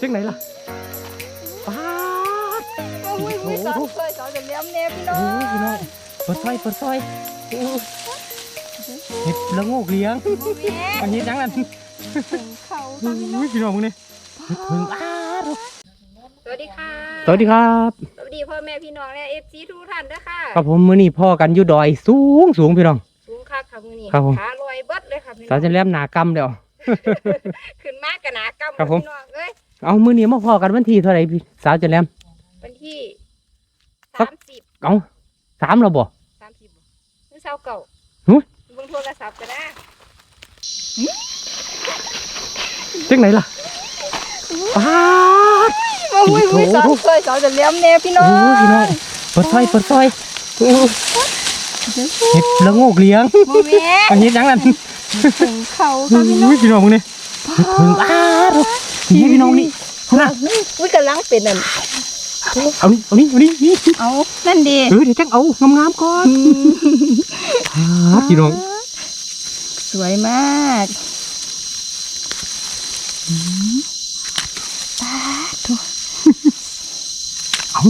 จังไหนล่ะป้าดโอ้ยมีสอนเคยสอนจะเลี้ยมแน่พี่น้อโอ้งยพี่น้องเปิดไฟเปิดไฟโอ้ยเห็ดละโงกเลี้ยงแม่อันนี้จังนั้นถึงเขาโอ้ยพี่น้องมึงนี่เห็ดเพิ่งอ้าดสวัสดีค่ะสวัสดีครับ สวัสดีพ่อแม่พี่น้องและเอฟซีทุกท่านด้วยค่ะ ครับผมมื้อนี้พ่อกันอยู่ดอยสูงสูงพี่น้องสูงคั กค่ะมือนี้ครับผม ขาลอยเบิดเลยค่ะพี่น้สาอวงจะแลมหนากำเดี๋ยว ขึ้นมากกะหนากำครับผม พี่น้องเอ้ยเอามื้อนี้มาพอกันวันที่เท่าไหร่พี่สาวจะแลม วันที่สัสากมสิบเอาสามแล้วบ่ สามสิบหรือเศร้าเก่าหึ เบิ่งโทรศัพท์กันนะจังไหนล่ะป้าด โอ้ยโอ้มีโหสอนเคยสอนจะเลี้ยมแน่พี่น้อโอ้งยพี่น้องเปิดไฟเปิดไฟโอ้ย เห็ดละโงกเลี้ยงโมแม่อันนี้จังนั้นถึงเขาโอ้ค่ะพี่น้องยพี่น้องมึงนี่เห็ดเพิ่งอ้าดนี่พี่น้องนี่คุณน่ะอุ้ยกำลังเป็นนั่นเอานี่เอานี่เอานี่นี่เอานั่นดีเออเดี๋ยวจังเอางามๆก่อนป้าดพี่น้อง สวยมากตาดูเอา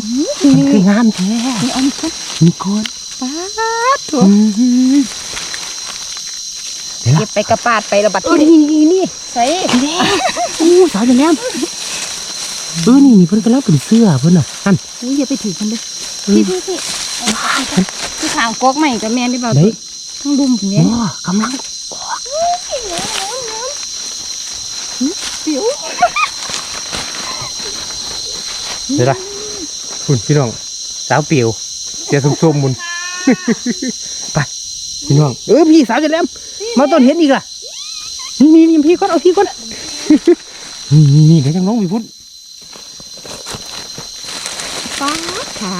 มันคืองามแท้นี่เอานี่ก่อนมีก้อน ตาดูอืมเดี๋ยวเก็ละบไปกระปาดไประบัดเออที่นี่นี่นี่ใส่อู้สาวจะแลมเออนี่นี่เพิ่นกำลังเป็นเสื้อเพิ่นน่ะนั่นนี่อย่าไปถือกันเลยเออพี่พี่พี่ที่ทางกกใหม่กับแมนได้เปล่าไหนทั้งดุมผมโอ้เนี่ยกำลังปิ๋วเดี๋ยวละคุณพี่น้องสาวเปียวเสียส้มๆมุน ไปพี่น้องเออพี่สาวจะแลมมาต้นเห็นอีกล่ะนี่นี่นี่พี่ก่อนเอาพี่ก่อนนี่นี่นี่เดี๋ยวจังน้องมีพุ่นป้าขา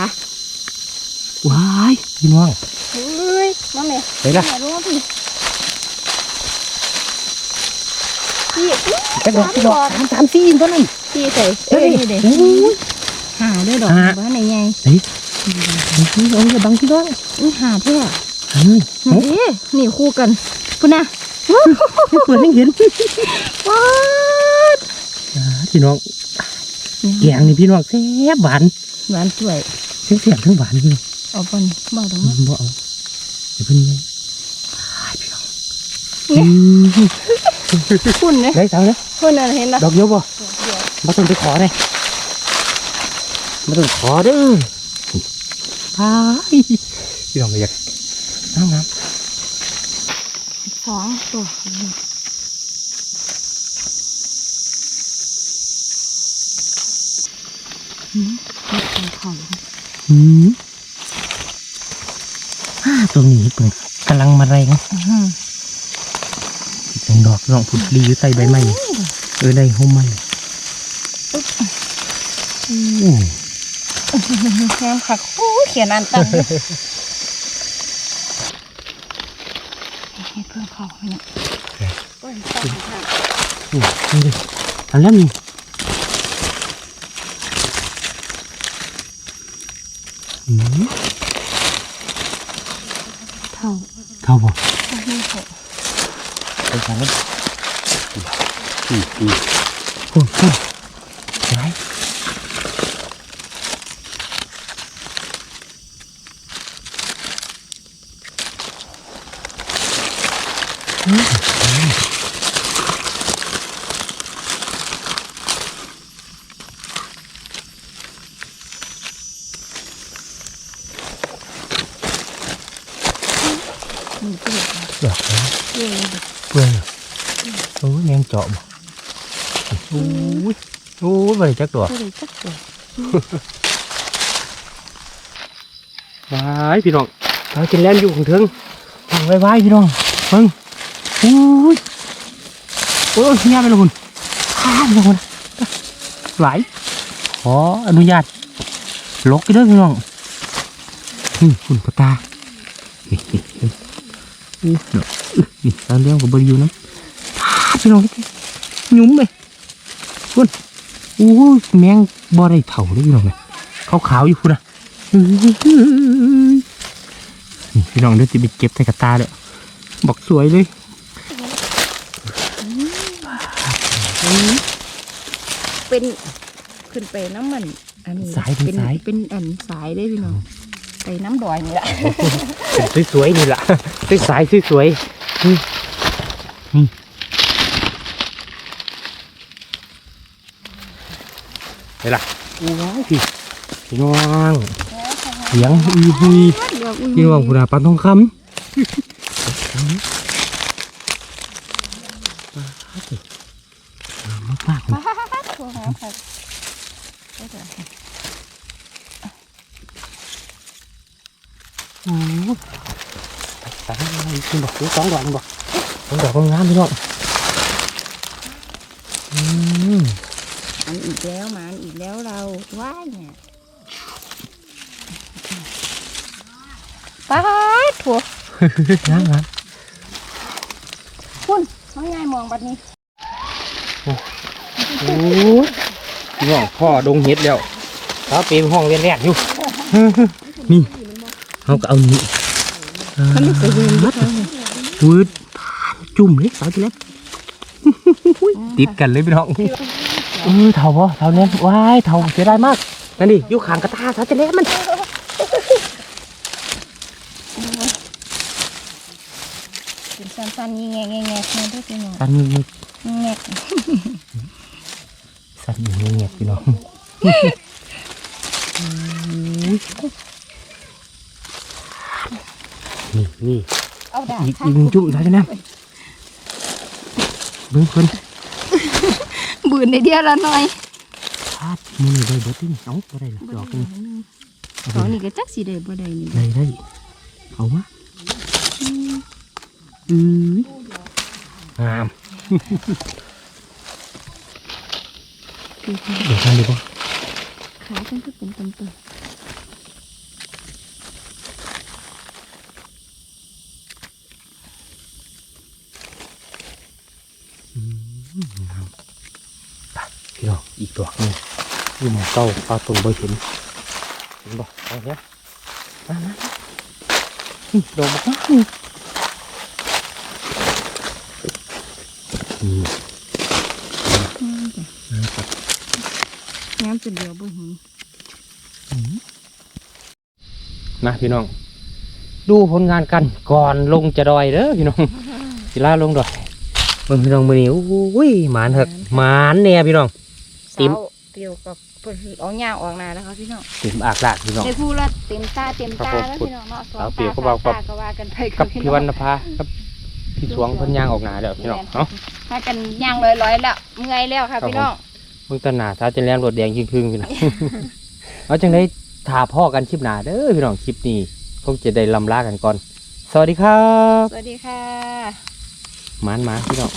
ว้ายพี่น้องเฮ้ยมาแม่ไปละพี่พี่อุ๊ยจักดอกจักดอกสามสามสี่ตัวนั้นพี่ใส่เฮ้ยเด็โอ้ยหาด้วยดอกหาว่าไหนไง เอาอย่าบังพี่น้องนี่หาเท่าเฮ้ยนี่โอ้ดินี่คู่กันพุ่นนะไม่เปิดให้เห็นว้าดอ่าพี่น้องแกงนี่พี่น้องแซ่บหวานหวานสวยแซ่บแซ่บทั้งหวานพี่น้องเอาปนบ่ตรงอืนั้นมบ่เอาเดี๋ยวเพิ่นไงอ้ายพี่น้องเนี่ยอืมพุ่นเลยได้สาวนะพุ่นน่ะเห็นนะดอกเดียวบ่มาต้องไปขอเลยมาต้องขอเด้อ อ้ายพี่น้องอยากน้ำน้สองตัวอืมเห็ดของำอืมอ้าตัวนี้เปิดกำลังมาแรงอื้อหือเป็นดอกน้องผุดลีอยู่ใต้ใบไม้เออได้ห่มไม้อืม งามคักโอ้ยเขียนอันตังเลยเฮ็ดเพื่อเขาเนี่ยโอ้ยตังค่ะอืมนี่ดิอันแล้วนี่อืมเท่าเข้าบ่ไม่ให้เขาไปกันแล้วอืมอืมพุ่นพุ่นไหนดอกแล้ว เย้ เปื่อยโอ้ยแมงเจาะบ่โอ้ยโอ้ยบ ริจักตัวก็เลยจักตัวว้ายพี่น้องเรากินแลนอยู่ของเถิงทางไว้ไว้พี่น้องเพิ่งโอ้ยโอ้ยเงียบไปและคุณข้ามไปละคุณไหลขออนุญาตลกกันด้อพี่น้องนี่คุณปตาเฮ้ยเฮ้ยเฮ้ยอู้เนาะอื้อนี่ตาเลี้ยงกับบริยูน้ำอ้าพี่น้องหยุ่มไปคุณอู้แมงบ่ได้เผาเลยพี่น้องเลยขาวๆอยู่คุณนะนี่พี่น้องเดี๋ยวจะไปเก็บใส่กระตาเลยบอกสวยเลย เป็นขึ้นไปน้ำมัน อันนี้สายเป็นเป็นสาย เป็นอันสายได้พี่น้องไปน้ำดอยนี่แหละสวยๆนี่ล่ะสายๆสวยๆนี่นี่เห็นล่ะโอ้ยพี่พี่น้องเสียงอีหุยเดี๋ยวอุ้ยพี่น้องคุณอาปันทองคำมากมาก ๆฮ่าฮ่าฮ่าฮ่าโทรหาใครได้เดี๋ยวโอ้ยตายคุณบอกสองดอกคุณบอกสองดอกงามพี่น้องอืมอันอีกแล้วมาอันอีกแล้วเราว้ายเนี่ยป้าถั่วงามงามคุณน้องยายมองบัดนี้ โอ้ยพี่น้องพ่อดงเห็ดแล้วสาวเปรมห้องเวียนแรกอยู่ นี่เขาก็เอานี่เขาไม่เคยเห็นด้วยนะวืดจุ่มเลยสาวจีเล็บติดกันเลยพี่น้องเออเท่าบ่เท่าเนี้ยว้ายเท่าเสียดายมากนั่นดิอยู่ข้างกระตาสาวจีเล็บมันเป็นสั้นๆยี่แงแงแงแงด้วยพี่น้องสันเงียบแง สันเงียบพี่น้องนี่นี่เอาดาบอีกอีกหนึ่งจุ่มสาวจีเล็บเบิ้งเพิ่นบืนในเดียวละหน่อยพาดมือได้เบิดที่นี่เอ้าบ่ได้ละดอกหนึงเขานี่ก็จักสีได้บ่ได้นี่ได้ได้เอามาอืองาม คือเดี๋ยวกันดีกว่าขาเป็นก็เป็นตันตัวพี่น้องอีกดอกหนึงอยู่หมองเก้าเอาตรงบ่เห็นเห็นบ่เอาเนี้ยมามานี่ดอกบักนี่นี่นะครับ น้ำ จะเดียวบ่เห็นมาพี่น้อง ดูผลงานกันก่อนลงจะดอยเด้อพี่น้องสิลาลงดอยเบิ่งพี่น้องมื้อนี้โอ้ยหมานเถอะหมานแน่พี่น้อง ติ๋มสาวเกี่ยวกับเพิ่นเอาหญ้าออกนาแล้วครับพี่น้องเต็มอากลากพี่น้องได้พูดละเต็มตาเต็มตาครับผมแล้วพี่น้องเนาะสองสาวเปีตายกก็เบาสามตาก็ว่ากันไปกับพี่พี่น้วอรงรณภากับพี่สวงเพิ่นย่างออกหนาเด้อพี่น้องเนาะถ้ากันย่างลอยๆแล้วเมื่อยแล้วค่ะครับพี่น้อง มึงตาหนาถ้าจะแลนรถแดงครึ่งๆพี่น้อง เอาจังได้ถ่าพ่อกันคลิปหนาเด้อพี่น้องคลิปนี้คงจะได้ลำลากันก่อน สวัสดีครับ สวัสดีค่ะ หมานหมาพี่น้อง